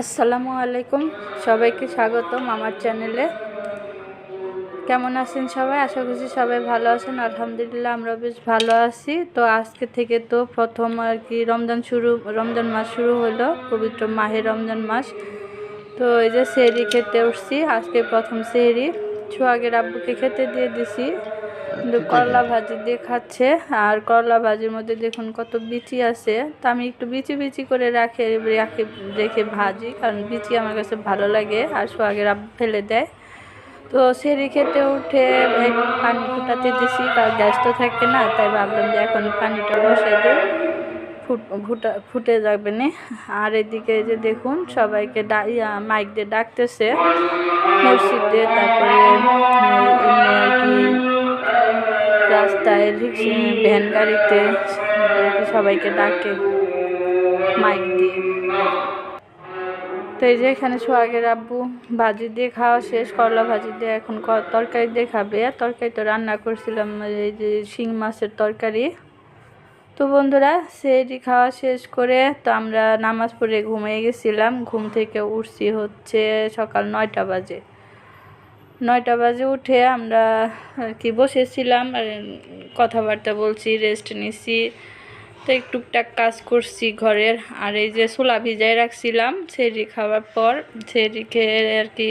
আসসালামু আলাইকুম। সবাইকে স্বাগতম আমার চ্যানেলে। কেমন আছেন সবাই? আশা করছি সবাই ভালো আছেন। আলহামদুলিল্লাহ আমরা বেশ ভালো আছি। তো আজকে থেকে তো প্রথম আর কি রমজান শুরু, রমজান মাস শুরু হলো, পবিত্র মাহে রমজান মাস। তো এই যে সেহরি খেতে উঠছি। আজকে প্রথম সেহরি। সোহাগের আব্বুকে খেতে দিয়ে দিছি। করলা ভাজি দিয়ে খাচ্ছে আর করলা ভাজির মধ্যে দেখুন কত বিচি আছে। তা আমি একটু বিচি বিচি করে রাখে রাখে রেখে ভাজি কারণ বিচি আমার কাছে ভালো লাগে আর আব্বু ফেলে দেয়। তো সেরি খেতে উঠে পানি ফুটাতে দিছি কারণ গ্যাস তো থাকে না তাই ভাবলাম যে এখন পানিটা বসাই দিই। ফুট ফুটা ফুটে যাবে না। আর এদিকে যে দেখুন সবাইকে মাইক দিয়ে ডাকতেছে। মসজিদে তারপরে এমনি আর কি রাস্তায় রিক্সা ভ্যান গাড়িতে সবাইকে ডাকে, মাইক দিয়ে। তো এই যে এখানে সোহাগের আব্বু ভাজি দিয়ে খাওয়া শেষ, করলা ভাজি দিয়ে এখন তরকারি দিয়ে খাবে। আর তরকারি তো রান্না করছিলাম, এই যে শিং মাছের তরকারি। তো বন্ধুরা, সেটি খাওয়া শেষ করে তো আমরা নামাজ পড়ে ঘুমিয়ে গেছিলাম। ঘুম থেকে উঠছি হচ্ছে সকাল নয়টা বাজে। নয়টা বাজে উঠে আমরা আর কি বসেছিলাম, আর কথাবার্তা বলছি রেস্ট নিছি। তো টুকটাক কাজ করছি ঘরের। আর এই যে সোলা ভিজাই রাখছিলাম সেরি খাওয়ার পর খেয়ে আর কি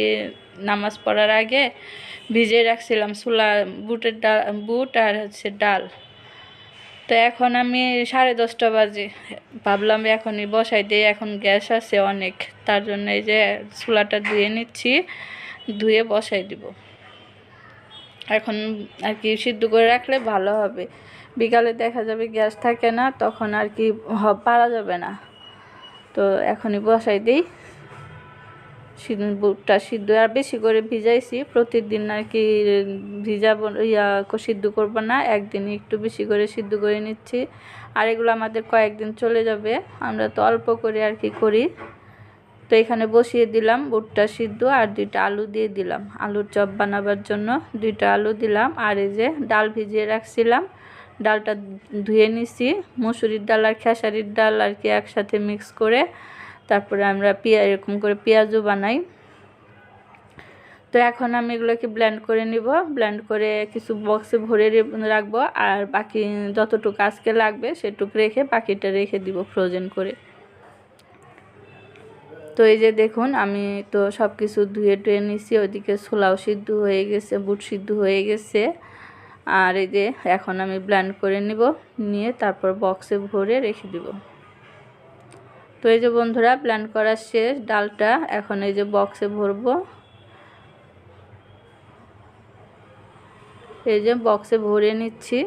নামাজ পড়ার আগে ভিজে রাখছিলাম সোলা বুটের ডাল বুট আর হচ্ছে ডাল। তো এখন আমি সাড়ে দশটা বাজে। ভাবলাম এখনই বসাই দিয়ে এখন গ্যাস আছে অনেক। তার জন্য এই যে চুলাটা ধুয়ে নিচ্ছি। ধুয়ে বসাই দিব। এখন আর কি সিদ্ধ করে রাখলে ভালো হবে। বিকালে দেখা যাবে গ্যাস থাকে না, তখন আর কি পারা যাবে না। তো এখনই বসাই দিই। বুটটা সিদ্ধ, আর বেশি করে ভিজাইছি। প্রতিদিন আর কি ভিজাবো, ইয়া সিদ্ধ করব না। একদিন একটু বেশি করে সিদ্ধ করে নিচ্ছি। আর এগুলো আমাদের কয়েকদিন চলে যাবে। আমরা তো অল্প করে আর কি করি। তো এখানে বসিয়ে দিলাম বুটটা সিদ্ধ আর দুইটা আলু দিয়ে দিলাম। আলুর চপ বানাবার জন্য দুইটা আলু দিলাম আর এই যে ডাল ভিজিয়ে রাখছিলাম। ডালটা ধুয়ে নিছি। মুসুরির ডাল আর খেসারির ডাল আর কি একসাথে মিক্স করে তারপরে আমরা পেঁয়া, এরকম করে পেঁয়াজও বানাই। তো এখন আমি এগুলোকে ব্লেন্ড করে নিব। ব্লেন্ড করে কিছু বক্সে ভরে রাখব আর বাকি যতটুকু আজকে লাগবে সেটুকু রেখে বাকিটা রেখে দিব ফ্রোজেন করে। তো এই যে দেখুন, আমি তো সব কিছু ধুয়ে টুয়ে নিছি, ওইদিকে ছোলাও সিদ্ধ হয়ে গেছে, বুট সিদ্ধ হয়ে গেছে। আর এই যে এখন আমি ব্লেন্ড করে নিব, নিয়ে তারপর বক্সে ভরে রেখে দিব। তো এই যে বন্ধুরা, ব্লেন্ড করা শেষ, ডালটা এখন এই যে বক্সে ভরবো। এই যে বক্সে ভরে নিচ্ছি।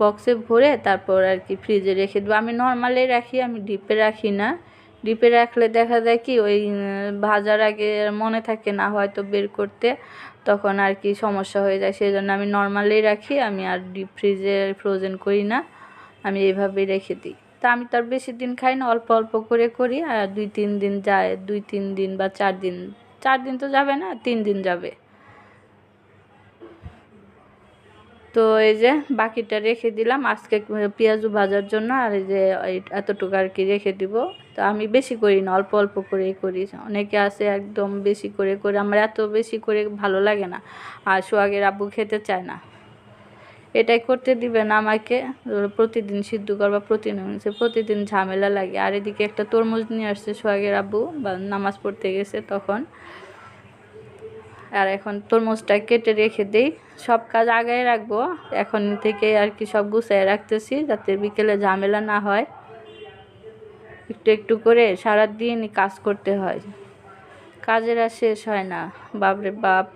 বক্সে ভরে তারপর আর কি ফ্রিজে রেখে দেবো। আমি নর্মালি রাখি, আমি ডিপে রাখি না। ডিপে রাখলে দেখা যায় কি ওই ভাজার আগে মনে থাকে না হয়তো বের করতে, তখন আর কি সমস্যা হয়ে যায়। সেই জন্য আমি নর্মালি রাখি, আমি আর ডিপ ফ্রিজে ফ্রোজেন করি না, আমি এইভাবেই রেখে দিই। তা আমি তার বেশি দিন খাই না, অল্প অল্প করে করি, আর দুই তিন দিন যায়, দুই তিন দিন বা চার দিন চার দিন তো যাবে না, তিন দিন যাবে। তো এই যে বাকিটা রেখে দিলাম। আজকে পেঁয়াজু ভাজার জন্য আর এই যে এতটুকু আর কি রেখে দিব। তো আমি বেশি করি না, অল্প অল্প করেই করি। অনেকে আছে একদম বেশি করে করে আমার এত বেশি করে ভালো লাগে না। আর সোহাগের আব্বু খেতে চায় না। এটাই করতে দিবে না আমাকে। প্রতিদিন সিদ্ধ করবা প্রতিদিন প্রতিদিন ঝামেলা লাগে। আর এদিকে একটা তরমুজ নিয়ে আসছে সোহাগের আব্বু, বা নামাজ পড়তে গেছে তখন। আর এখন তরমুজটা কেটে রেখে দিই। সব কাজ আগায় রাখব। এখন থেকে আর কি সব গুছাই রাখতেছি যাতে বিকেলে ঝামেলা না হয়। একটু একটু করে সারাদিন কাজ করতে হয়। কাজের আর শেষ হয় না। বাপরে বাপ।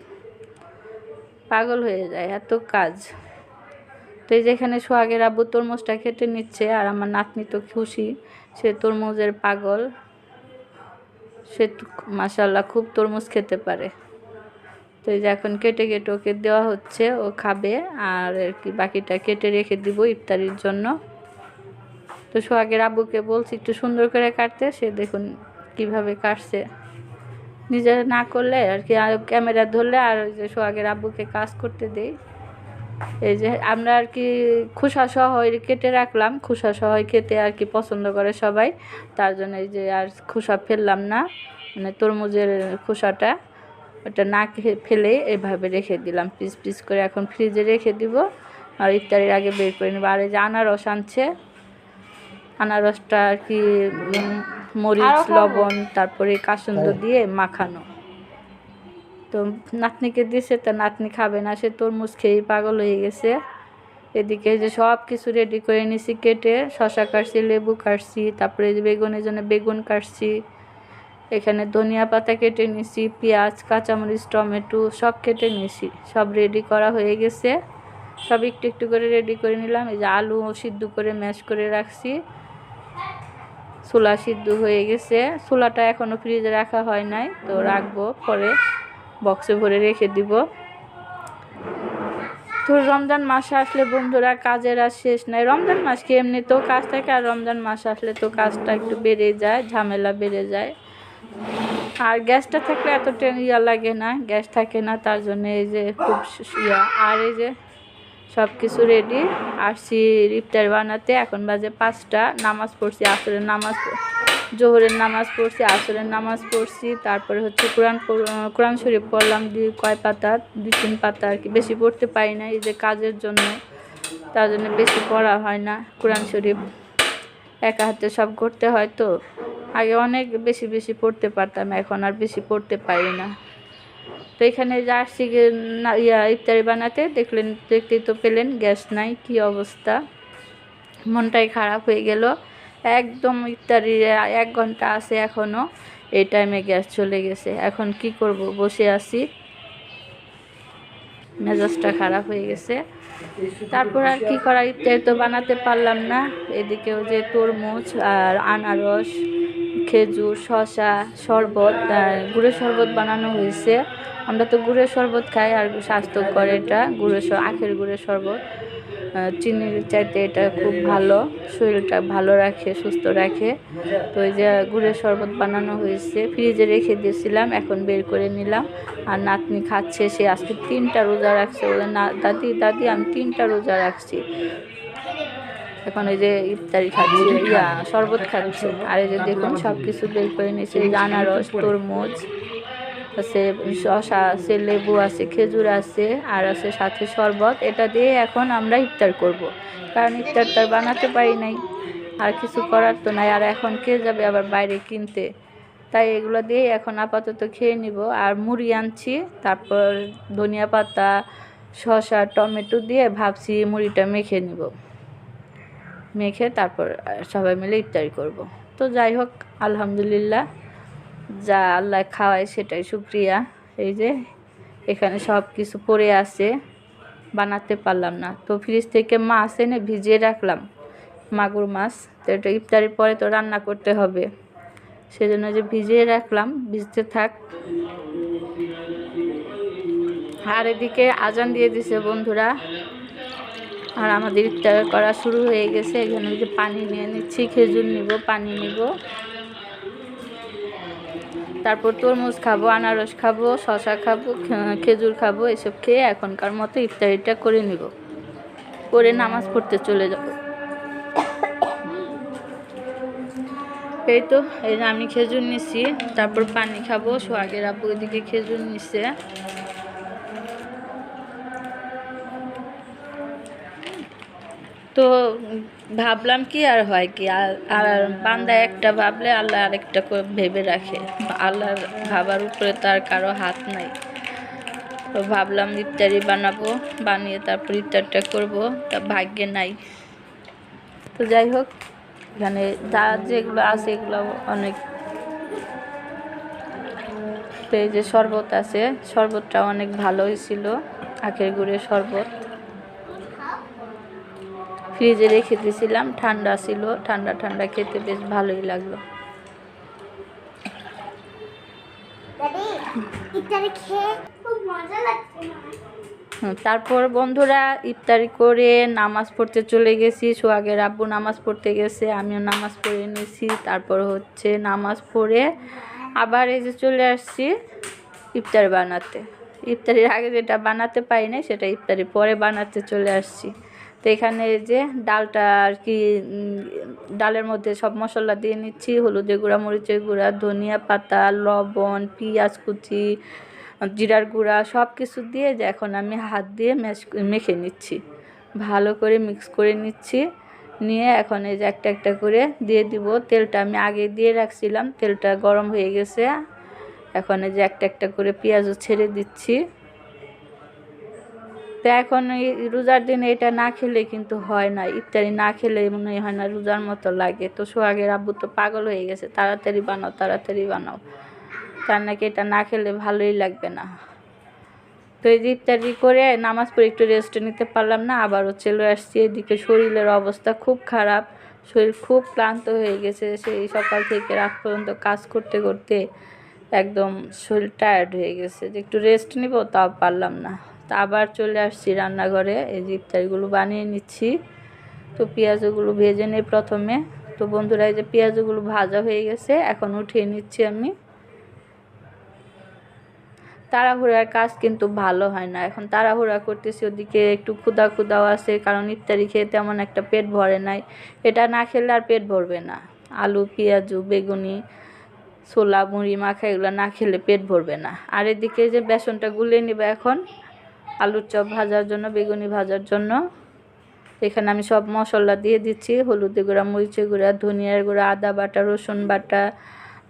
পাগল হয়ে যায় এত কাজ। তো এই যেখানে সোহাগের আব্বু তরমুজটা কেটে নিচ্ছে আর আমার নাতনি তো খুশি। সে তরমুজের পাগল। সে মাসাল্লাহ খুব তরমুজ খেতে পারে। তো এই যে এখন কেটে কেটে ওকে দেওয়া হচ্ছে, ও খাবে আর আর কি বাকিটা কেটে রেখে দিব ইফতারির জন্য। তো সোহাগের আব্বুকে বলছি একটু সুন্দর করে কাটতে, সে দেখুন কীভাবে কাটছে। নিজে না করলে আর কি, আর ক্যামেরা ধরলে আর ওই যে সোহাগের আব্বুকে কাজ করতে দেই। এই যে আমরা আর কি খোসা সহ কেটে রাখলাম খোসা সহ খেতে আর কি পছন্দ করে সবাই। তার জন্য এই যে আর খোসা ফেললাম না মানে তরমুজের খোসাটা ওটা না ফেলে এভাবে রেখে দিলাম। পিস পিস করে এখন ফ্রিজে রেখে দিব। আর ইফতারির আগে বের করে নেব। আর এই যে আনারস আনছে। আনারসটা আর কি মরিচ লবণ তারপরে কাসুন্দ দিয়ে মাখানো। তো নাতনিকে দিছে তা নাতনি খাবে না। সে তরমুজ খেয়েই পাগল হয়ে গেছে। এদিকে যে সব কিছু রেডি করে নিছি কেটে। শশা কাটছি লেবু কাটছি তারপরে যে বেগুনের জন্য বেগুন কাটছি। এখানে ধনিয়া পাতা কেটে নিছি পেঁয়াজ, কাঁচামরিচ, টমেটো সব কেটে নিছি সব রেডি করা হয়ে গেছে। সব একটু একটু করে রেডি করে নিলাম। এই যে আলু সিদ্ধ করে ম্যাশ করে রাখছি। ছোলা সিদ্ধ হয়ে গেছে। ছোলাটা এখনও ফ্রিজে রাখা হয় নাই, তো রাখব। পরে বক্সে ভরে রেখে দিব। তো রমজান মাস আসলে বন্ধুরা, কাজের আর শেষ নাই। রমজান মাস কি এমনিতেও কাজ থাকে, আর রমজান মাস আসলে তো কাজটা একটু বেড়ে যায়, ঝামেলা বেড়ে যায়। আর গ্যাসটা থাকলে এত টেন ইয়া লাগে না, গ্যাস থাকে না, তার জন্য এই যে খুব ইয়া। আর এই যে সব কিছু রেডি আসছি ইফতার বানাতে এখন বাজে পাঁচটা, নামাজ পড়ছি, আসরের নামাজ জোহরের নামাজ পড়ছি, আসরের নামাজ পড়ছি, তারপরে হচ্ছে কোরআন কোরআন শরীফ পড়লাম দুই, কয় পাতা, দুই, তিন পাতা আর কি, বেশি পড়তে পারি না, এই যে কাজের জন্য, তার জন্য বেশি পড়া হয় না, কোরআন শরীফ একা হাতে সব করতে হয় তো। আগে অনেক বেশি বেশি পড়তে পারতাম, এখন আর বেশি পড়তে পারি না। তো এখানে না, ইয়া, ইফতারি বানাতে, দেখলেন, দেখতেই তো পেলেন, গ্যাস নাই, কি অবস্থা? মনটাই খারাপ হয়ে গেল। একদম ইফতারি, এক ঘণ্টা আছে এখনও এই টাইমে গ্যাস চলে গেছে। এখন কি করব? বসে আছি। মেজাজটা খারাপ হয়ে গেছে। তারপর আর কি করা ইফতারি তো বানাতে পারলাম না। এদিকেও যে তরমুজ আর আনারস, খেজুর শশা শরবত গুড়ের শরবত বানানো হয়েছে। আমরা তো গুড়ের শরবত খাই, আর স্বাস্থ্যকর এটা, গুড়ের আখের গুড়ের শরবত। চিনির চাইতে এটা খুব ভালো শরীরটা ভালো রাখে সুস্থ রাখে। তো এই যে গুড়ের শরবত বানানো হয়েছে ফ্রিজে রেখে দিয়েছিলাম এখন বের করে নিলাম। আর নাতনি খাচ্ছে সে আজকে তিনটা রোজা রাখছে বলে না দাদি দাদি আমি তিনটা রোজা রাখছি। এখন এই যে ইফতারি খাচ্ছি ইয়া শরবত খাচ্ছি। আর এই যে দেখুন সব কিছু বের করে নিয়েছে আনারস তরমুজ। আছে শসা আছে লেবু আছে, খেজুর আছে, আর আছে সাথে শরবত। এটা দিয়ে এখন আমরা ইফতার করব। কারণ ইফতার তো বানাতে পারি নাই, আর কিছু করার তো নাই। আর এখন কে যাবে আবার বাইরে কিনতে? তাই এগুলো দিয়ে এখন আপাতত খেয়ে নিব। আর মুড়ি আনছি, তারপর ধনিয়া পাতা, শসা, টমেটো দিয়ে ভাবছি মুড়িটা মেখে নিব। মেখে তারপর সবাই মিলে ইফতারি করব। তো যাই হোক, আলহামদুলিল্লাহ। যা আল্লাহ খাওয়ায় সেটাই শুক্রিয়া। এই যে, এখানে সব কিছু পড়ে আছে। বানাতে পারলাম না। তো ফ্রিজ থেকে মাছ এনে ভিজিয়ে রাখলাম মাগুর মাছ। তো এটা ইফতারির পরে তো রান্না করতে হবে। সেজন্য যে ভিজিয়ে রাখলাম, ভিজতে থাক। আর এদিকে আজান দিয়ে দিছে বন্ধুরা। আর আমাদের ইফতার করা শুরু হয়ে গেছে। এখানে যে পানি নিয়ে নিচ্ছি, খেজুর নিব, পানি নিব। তারপর তরমুজ খাব, আনারস খাব শশা খাব খেজুর খাব, এসব খেয়ে এখনকার মতো ইফতারিটা করে নিব। করে নামাজ পড়তে চলে যাব। এই তো, এই আমি খেজুর নিছি তারপর পানি খাব, সোহাগের আপু এদিকে খেজুর নিছে তো ভাবলাম কি আর হয় কি? আর বান্দা একটা ভাবলে আল্লাহ আরেকটা করে ভেবে রাখে। আল্লাহর ভাবার উপরে তার কারও হাত নাই। তো ভাবলাম ইফতারি বানাবো, বানিয়ে তারপর ইফতারটা করব, তা ভাগ্যে নাই। তো যাই হোক, এখানে যা যেগুলো আছে এগুলো অনেক তো এই যে শরবত আছে, শরবতটা অনেক ভালোই ছিল আখের গুড়ের শরবত। ফ্রিজে রেখে দিয়েছিলাম ঠান্ডা ছিল ঠান্ডা ঠান্ডা খেতে বেশ ভালোই লাগল। তারপর বন্ধুরা ইফতারি করে নামাজ পড়তে চলে গেছি সোহাগের আব্বু নামাজ পড়তে গেছে আমিও নামাজ পড়ে নিয়েছি তারপর হচ্ছে নামাজ পড়ে আবার এই যে চলে আসছি ইফতারি বানাতে। ইফতারির আগে যেটা বানাতে পারি না সেটা ইফতারি পরে বানাতে চলে আসছি। তো এখানে যে ডালটা আর কি ডালের মধ্যে সব মশলা দিয়ে নিচ্ছি। হলুদের গুঁড়া, মরিচের গুঁড়া, ধনিয়া পাতা, লবণ, পেঁয়াজ কুচি, জিরার গুঁড়া সব কিছু দিয়ে যে এখন আমি হাত দিয়ে মেখে নিচ্ছি। ভালো করে মিক্স করে নিচ্ছি। নিয়ে এখন এই যে একটা একটা করে দিয়ে দিব। তেলটা আমি আগে দিয়ে রাখছিলাম। তেলটা গরম হয়ে গেছে। এখন এই যে একটা একটা করে পেঁয়াজও ছেড়ে দিচ্ছি। তো এখন রোজার দিনে এটা না খেলে কিন্তু হয় না। ইফতারি না খেলে মনে হয় না রোজার মতো লাগে। তো সোহাগের আব্বু তো পাগল হয়ে গেছে, তাড়াতাড়ি বানাও তাড়াতাড়ি বানাও। তার নাকি এটা না খেলে ভালোই লাগবে না। তো এই যে ইফতারি করে নামাজ পড়ে একটু রেস্ট নিতে পারলাম না, আবারও চলে আসছি এদিকে। শরীরের অবস্থা খুব খারাপ, শরীর খুব ক্লান্ত হয়ে গেছে। সেই সকাল থেকে রাত পর্যন্ত কাজ করতে করতে একদম শরীর টায়ার্ড হয়ে গেছে। যে একটু রেস্ট নিব তাও পারলাম না। তা আবার চলে আসছি রান্নাঘরে। এই যে ইফতারিগুলো বানিয়ে নিচ্ছি। তো পেঁয়াজগুলো ভেজে নিই প্রথমে। তো বন্ধুরা, এই যে পেঁয়াজগুলো ভাজা হয়ে গেছে, এখন উঠিয়ে নিচ্ছি আমি। তাড়াহুড়ার কাজ কিন্তু ভালো হয় না। এখন তাড়াহুড়া করতেছি, ওদিকে একটু ক্ষুদা ক্ষুদাও আছে, কারণ ইফতারি খেয়ে তেমন একটা পেট ভরে নাই। এটা না খেলে আর পেট ভরবে না। আলু, পেঁয়াজু, বেগুনি, ছোলা, মুড়ি, মাখা, এগুলো না খেলে পেট ভরবে না। আর এদিকে যে বেসনটা গুলিয়ে নিবে এখন। আলুর চপ ভাজার জন্য, বেগুনি ভাজার জন্য। এখানে আমি সব মশলা দিয়ে দিচ্ছি। হলুদের গুঁড়া, মরিচের গুঁড়া, ধনিয়ার গুঁড়া, আদা বাটা, রসুন বাটা,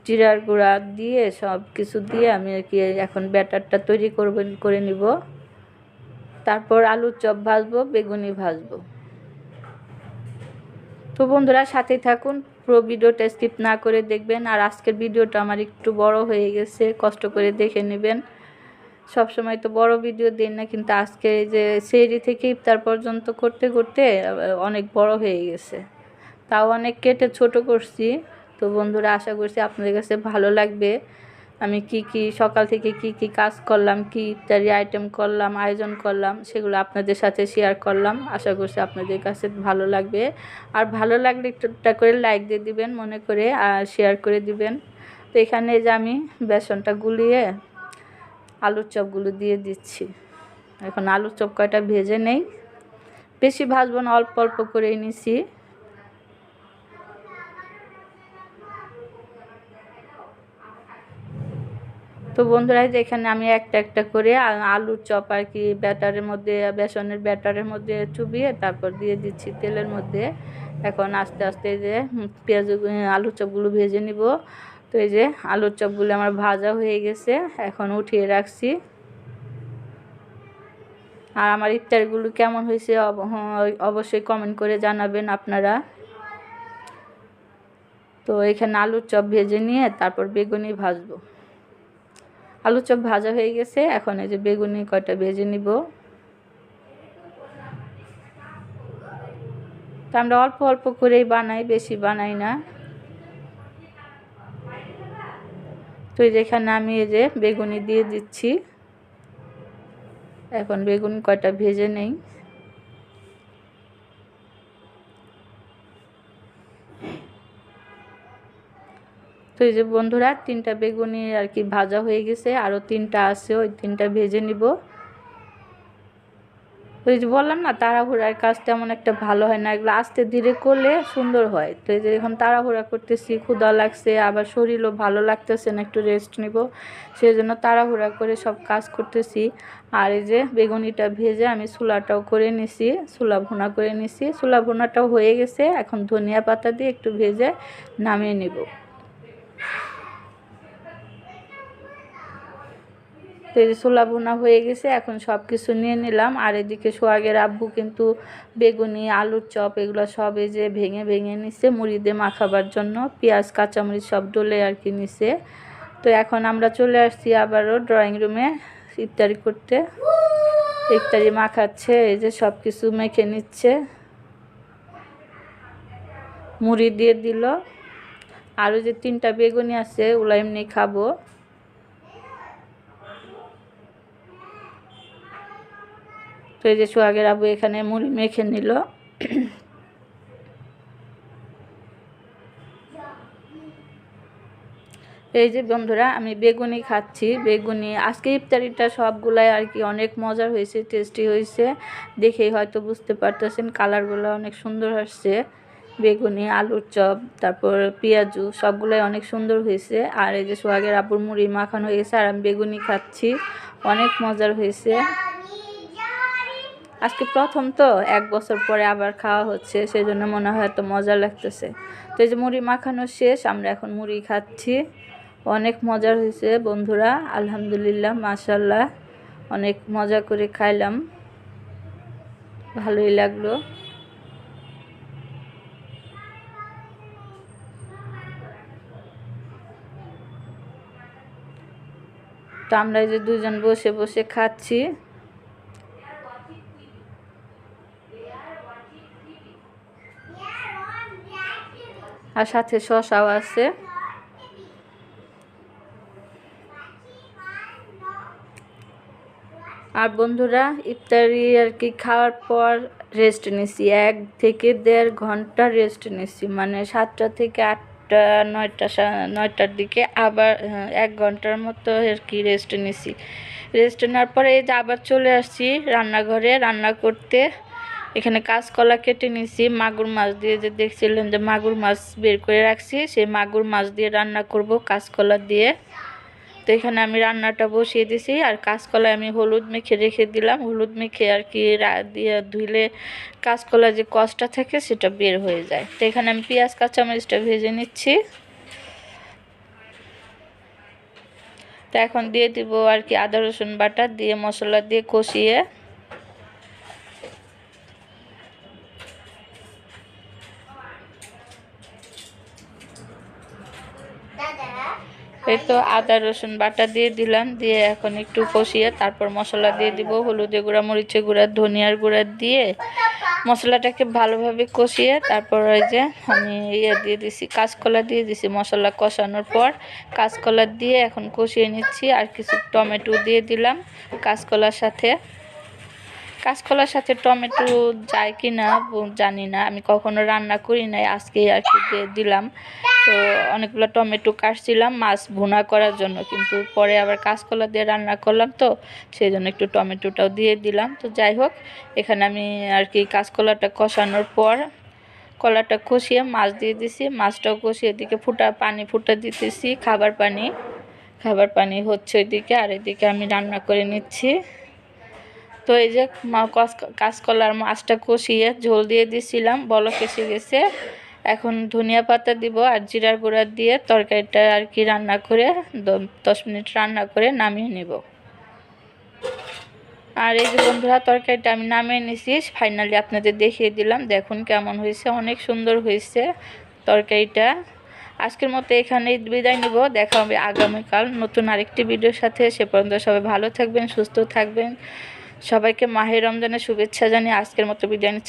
জিরার গুঁড়া দিয়ে সব কিছু দিয়ে আমি আর কি এখন ব্যাটারটা তৈরি করবেন করে নিব। তারপর আলুর চপ ভাজবো, বেগুনি ভাজবো। তো বন্ধুরা, সাথেই থাকুন। পুরো ভিডিওটা স্কিপ না করে দেখবেন। আর আজকের ভিডিওটা আমার একটু বড় হয়ে গেছে। কষ্ট করে দেখে নেবেন। সব সময় তো বড় ভিডিও দিন না, কিন্তু আজকে যে সেরি থেকে ইফতার পর্যন্ত করতে করতে অনেক বড় হয়ে গেছে। তাও অনেক কেটে ছোট করছি। তো বন্ধুরা, আশা করছি আপনাদের কাছে ভালো লাগবে। আমি কি কি, সকাল থেকে কি কি কাজ করলাম, কি ইত্যাদি আইটেম করলাম, আয়োজন করলাম, সেগুলো আপনাদের সাথে শেয়ার করলাম। আশা করছি আপনাদের কাছে ভালো লাগবে। আর ভালো লাগলে একটুটা করে লাইক দিয়ে দিবেন, মনে করে, আর শেয়ার করে দিবেন। তো এখানে যে আমি বেসনটা গুলিয়ে আলুর চপগুলো দিয়ে দিচ্ছি। এখন আলুর চপ কয়টা ভেজে নেই। বেশি ভাজবো না, অল্প অল্প করেই নিছি তো বন্ধুরা যে এখানে আমি একটা একটা করে আলুর চপ আর কি ব্যাটারের মধ্যে, বেসনের ব্যাটারের মধ্যে চুবিয়ে তারপর দিয়ে দিচ্ছি তেলের মধ্যে। এখন আস্তে আস্তে যে পেঁয়াজ, আলুর চপগুলো ভেজে নিব। তো এই যে আলুর চপগুলো আমার ভাজা হয়ে গেছে, এখন উঠিয়ে রাখছি। আর আমার ইফতারগুলো কেমন হয়েছে অব- হ- অবশ্যই কমেন্ট করে জানাবেন আপনারা। তো এখানে আলুর চপ ভেজে নিয়ে তারপর বেগুনি ভাজবো। আলুর চপ ভাজা হয়ে গেছে, এখন এই যে বেগুনি কয়টা ভেজে নিব। তো আমরা অল্প অল্প করেই বানাই, বেশি বানাই না। তো যেখানে আমি এই যে বেগুনি দিয়ে দিচ্ছি। এখন বেগুন কয়টা ভেজে নেই। তো এই যে বন্ধুরা, তিনটা বেগুনি আর কি ভাজা হয়ে গেছে। আরও তিনটা আছে, ওই তিনটা ভেজে নিব। ওই যে বললাম না, তাড়াহুড়ার কাজ তেমন একটা ভালো হয় না। এগুলো আস্তে ধীরে করলে সুন্দর হয়। তো এই যে এখন তাড়াহুড়া করতেছি ক্ষুদা লাগছে, আবার শরীরও ভালো লাগতেছে না, একটু রেস্ট নিব। সেই জন্য তাড়াহুড়া করে সব কাজ করতেছি। আর এই যে বেগুনিটা ভেজে আমি ছোলাটাও করে নিছি, ছোলা ভুনা করে নিছি। ছোলা ভুনাটাও হয়ে গেছে, এখন ধনিয়া পাতা দিয়ে একটু ভেজে নামিয়ে নিব। তো এই যে ছোলা ভুনা হয়ে গেছে, এখন সব কিছু নিয়ে নিলাম। আর এদিকে সোহাগের আব্বু কিন্তু বেগুনি, আলুর চপ এগুলো সব এই যে ভেঙে ভেঙে নিছে, মুড়ি দিয়ে মাখাবার জন্য। পেঁয়াজ, কাঁচামরিচ সব ডলে আর কি নিছে। তো এখন আমরা চলে আসছি আবারও ড্রয়িং রুমে ইফতারি করতে। ইফতারি মাখাচ্ছে, এই যে সব কিছু মেখে নিচ্ছে। মুড়ি দিয়ে দিল। আরও যে তিনটা বেগুনি আছে, ওগুলো এমনি খাব। তো এই যে সোহাগের আবু এখানে মুড়ি মেখে নিল। এই যে বন্ধুরা, আমি বেগুনি খাচ্ছি। বেগুনি, আজকে ইফতারিটা সবগুলাই আর কি অনেক মজার হয়েছে টেস্টি হয়েছে। দেখেই হয়তো বুঝতে পারতেছেন কালারগুলো অনেক সুন্দর আসছে। বেগুনি, আলুর চপ, তারপর পেঁয়াজু, সবগুলাই অনেক সুন্দর হয়েছে। আর এই যে সোহাগের আপুর মুড়ি মাখানো হয়েছে আর আমি বেগুনি খাচ্ছি। অনেক মজার হয়েছে। আজকে প্রথম তো, এক বছর পরে আবার খাওয়া হচ্ছে সেই জন্য মনে হয় তো মজা লাগতেছে। তো এই যে মুড়ি মাখানো শেষ, আমরা এখন মুড়ি খাচ্ছি। অনেক মজার হয়েছে বন্ধুরা, আলহামদুলিল্লাহ মাশাল্লাহ অনেক মজা করে খাইলাম। ভালোই লাগল। তো আমরা এই যে দুজন বসে বসে খাচ্ছি। আর সাথে শশাও আছে। আর বন্ধুরা, ইফতারি আর কি খাওয়ার পর রেস্ট নিছি। এক থেকে দেড় ঘণ্টা রেস্ট নিছি। মানে সাতটা থেকে আটটা, নয়টা নয়টার দিকে আবার এক ঘণ্টার মতো আর কি রেস্ট নিছি। রেস্ট নেওয়ার পরে এই যে আবার চলে আসছি রান্নাঘরে। রান্না করতে এখানে কাঁচকলা কেটে নিছি মাগুর মাছ দিয়ে যে দেখছিলেন যে মাগুর মাছ বের করে রাখছি, সেই মাগুর মাছ দিয়ে রান্না করব কাঁচকলা দিয়ে। তো এখানে আমি রান্নাটা বসিয়ে দিছি আর কাঁচকলায় আমি হলুদ মেখে রেখে দিলাম। হলুদ মেখে আর কি দিয়ে ধুইলে কাঁচকলা যে কষটা থাকে সেটা বের হয়ে যায়। তো এখানে আমি পেঁয়াজ, কাঁচামরিচটা ভেজে নিচ্ছি। তো এখন দিয়ে দিব আর কি আদা, রসুন বাটা দিয়ে মশলা দিয়ে কষিয়ে। এই তো আদা, রসুন বাটা দিয়ে দিলাম। দিয়ে এখন একটু কষিয়ে তারপর মশলা দিয়ে দিব। হলুদে গুঁড়া মরিচে গুঁড়া, ধনিয়ার গুঁড়া দিয়ে মশলাটাকে ভালোভাবে কষিয়ে তারপর ওই যে আমি ইয়ে দিয়ে দিছি, কাঁচকলা দিয়ে দিছি মশলা কষানোর পর। কাঁচকলা দিয়ে এখন কষিয়ে নিচ্ছি। আর কিছু টমেটো দিয়ে দিলাম কাঁচকলার সাথে। কাঁচকলার সাথে টমেটো যায় কি না জানি না। আমি কখনো রান্না করি নাই আজকে আর কি দিলাম। তো অনেকগুলো টমেটো কাটছিলাম, মাছ ভুনা করার জন্য। কিন্তু পরে আবার কাঁচকলা দিয়ে রান্না করলাম তো সেই জন্য একটু টমেটোটাও দিয়ে দিলাম। তো যাই হোক, এখানে আমি আর কি কাঁচকলাটা কষানোর পর কলাটা কষিয়ে মাছ দিয়ে দিছি। মাছটাও কষিয়ে এদিকে ফুটা পানি ফুটা দিতেছি, খাবার পানি। খাবার পানি হচ্ছে ওইদিকে, আর এদিকে আমি রান্না করে নিচ্ছি। তো এই যে কস- কাঁচকলার মাছটা কষিয়ে ঝোল দিয়ে দিছিলাম, বলক এসে গেছে। এখন ধনিয়া পাতা দিব আর জিরার গুঁড়া দিয়ে তরকারিটা আর কি রান্না করে দশ মিনিট রান্না করে নামিয়ে নেব। আর এই যে বন্ধুরা, তরকারিটা আমি নামিয়ে নিছি। ফাইনালি আপনাদের দেখিয়ে দিলাম, দেখুন কেমন হয়েছে। অনেক সুন্দর হয়েছে তরকারিটা। আজকের মতো এখানেই বিদায় নেব। দেখা হবে আগামীকাল নতুন আরেকটি ভিডিওর সাথে। সে পর্যন্ত সবাই ভালো থাকবেন, সুস্থ থাকবেন। সবাইকে মাহের রমজানের শুভেচ্ছা জানিয়ে আজকের মতো বিদায় নিচ্ছি।